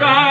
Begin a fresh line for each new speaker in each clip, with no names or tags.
God.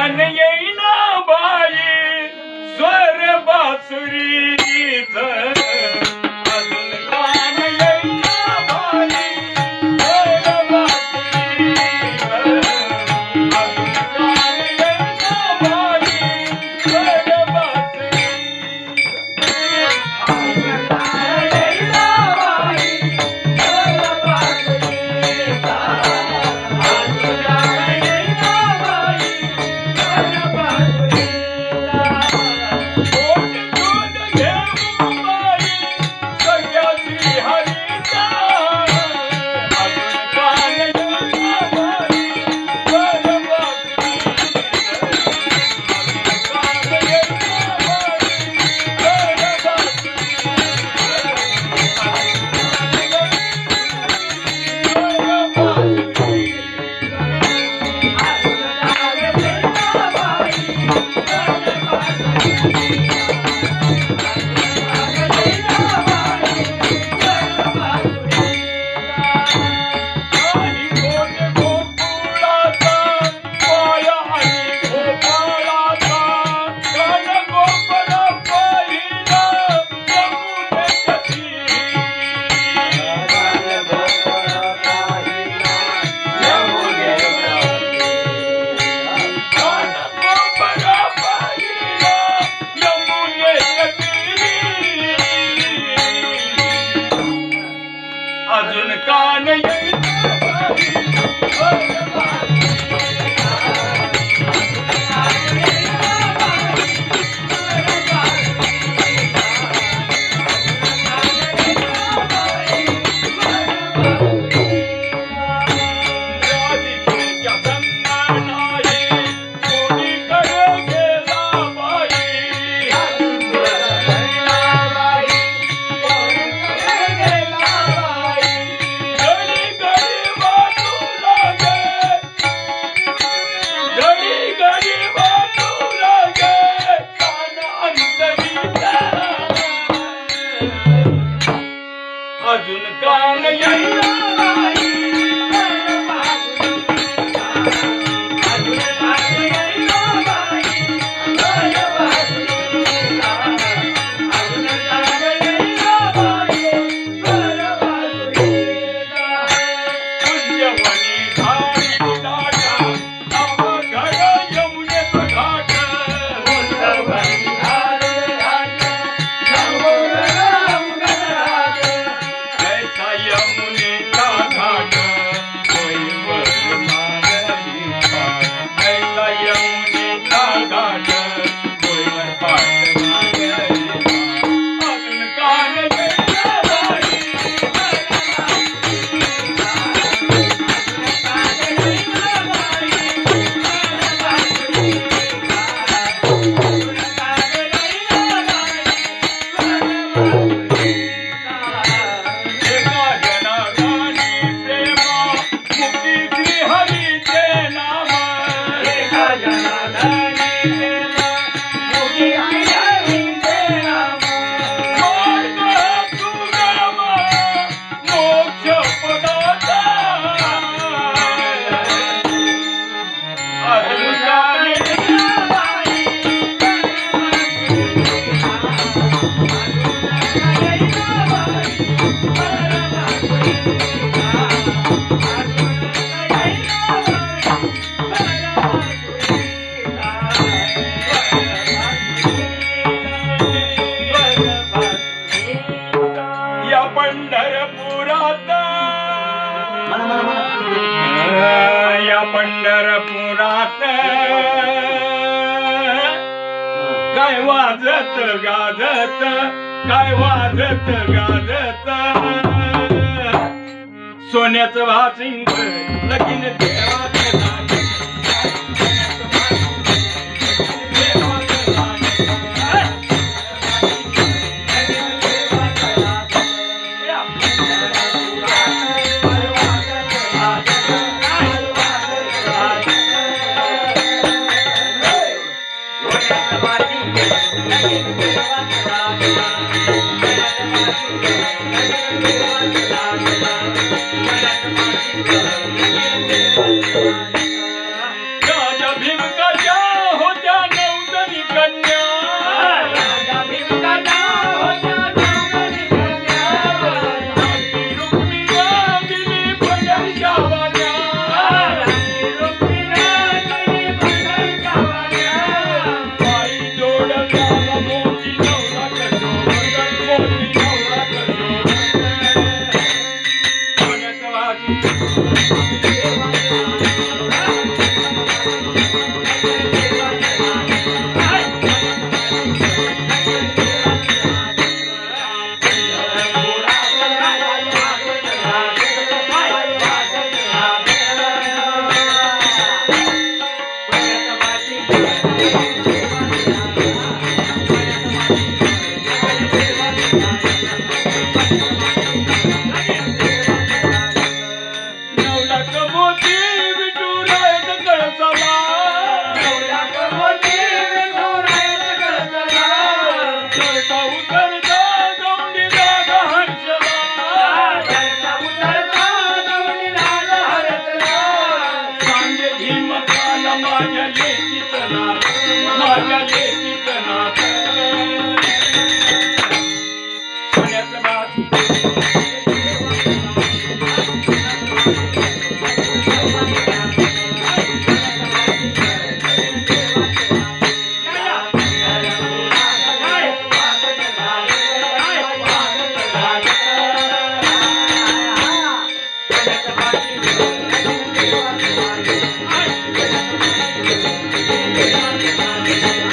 Arjun કાન काय वाजत गाजत काय वाजत गाजत सोन्याचं भासिंग लगीन
देवा. Thank you. Thank you.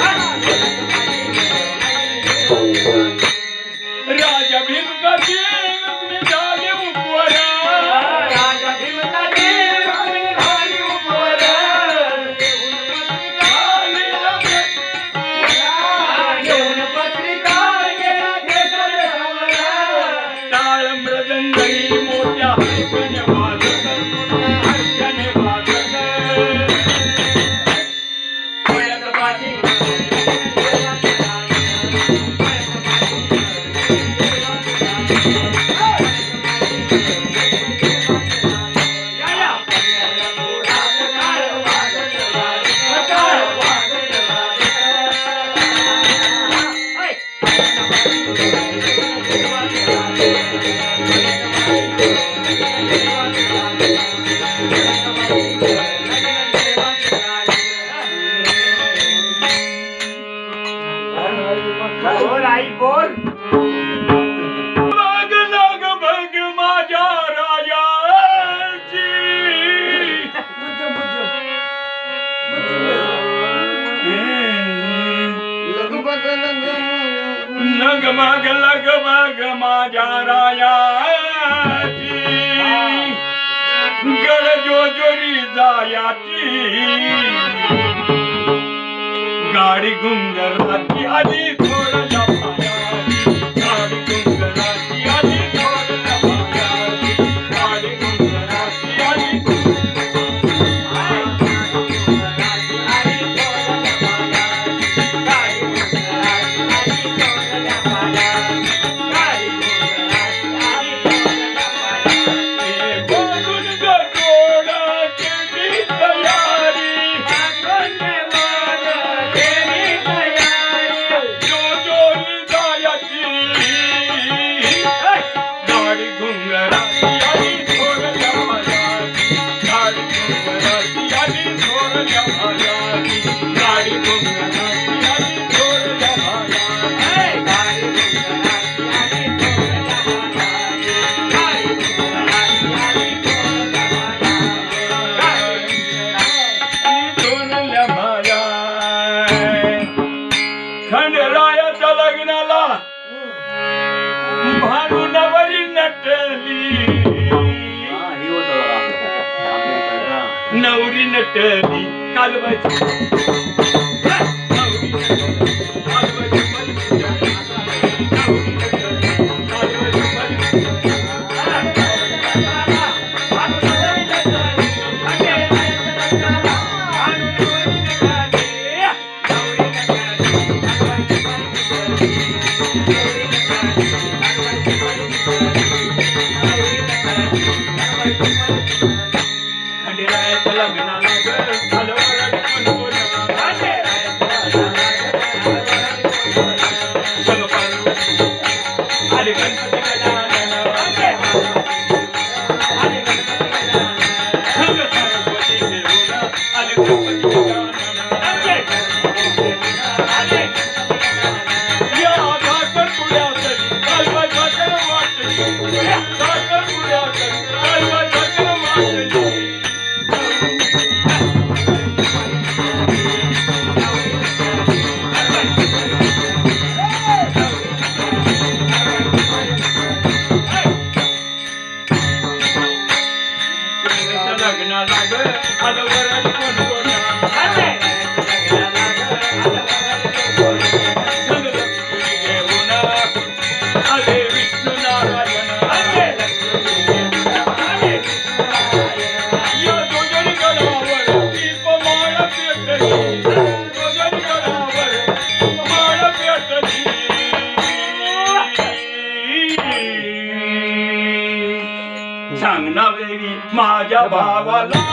مگ لڳ ڀڳ جوڙي زايا گاڏي گم را खंडरायाच्या लग्नाला भाडून बरी नटली. नवरी नटली
कालवायची. खंडेराया त्याला विना सांग ना वेळी माझ्या भावाला.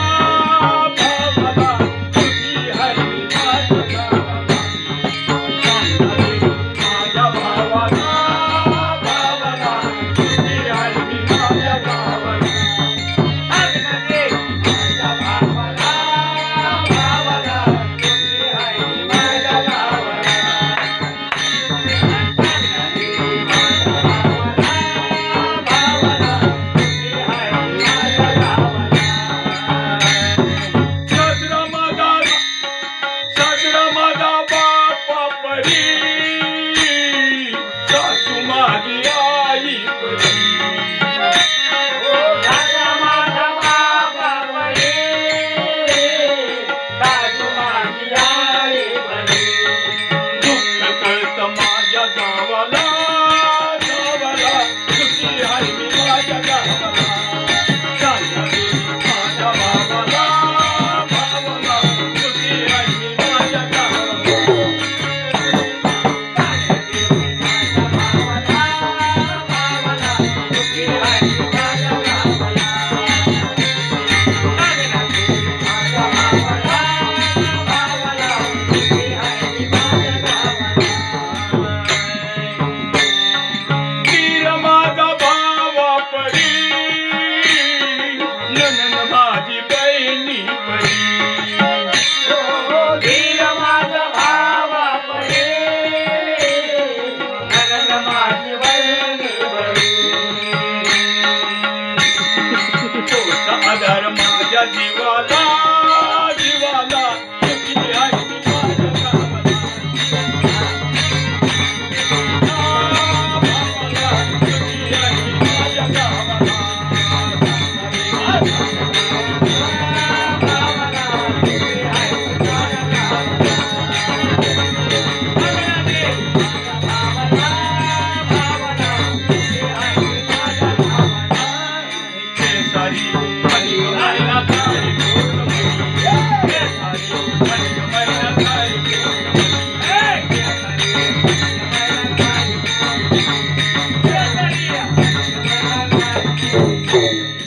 Hari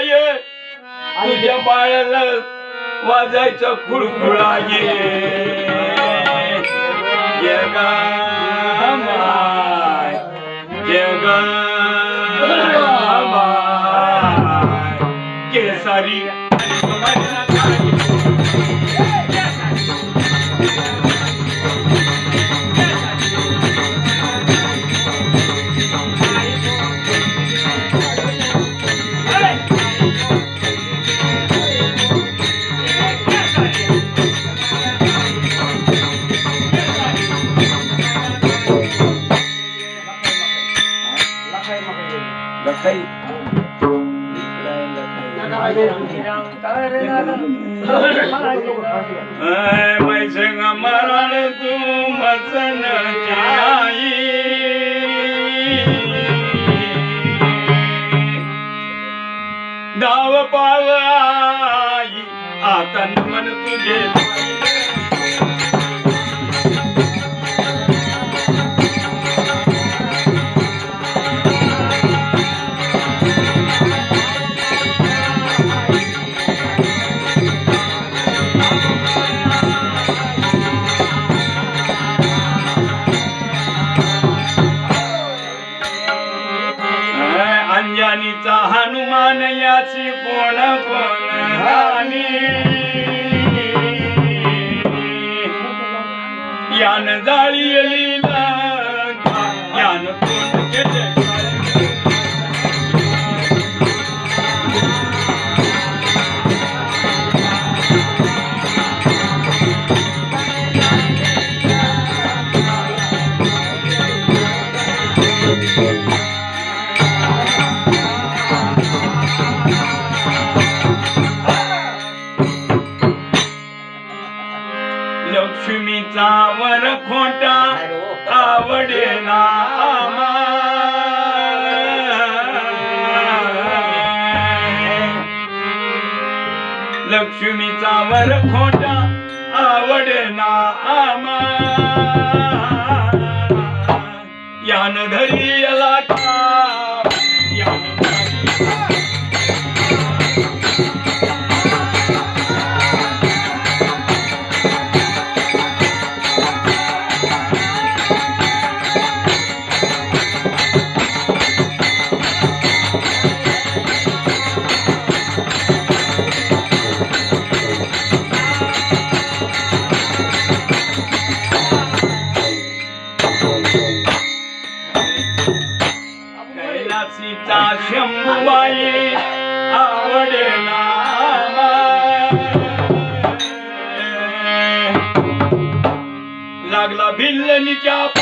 ये तुझ्या बाळाला वाजायचं खुळखुळा ये माय जग केसारी मैसंग मरण तू मसन जाई धाव पाव आई आता मन तुझे আমার लागला भिल्लनीच्या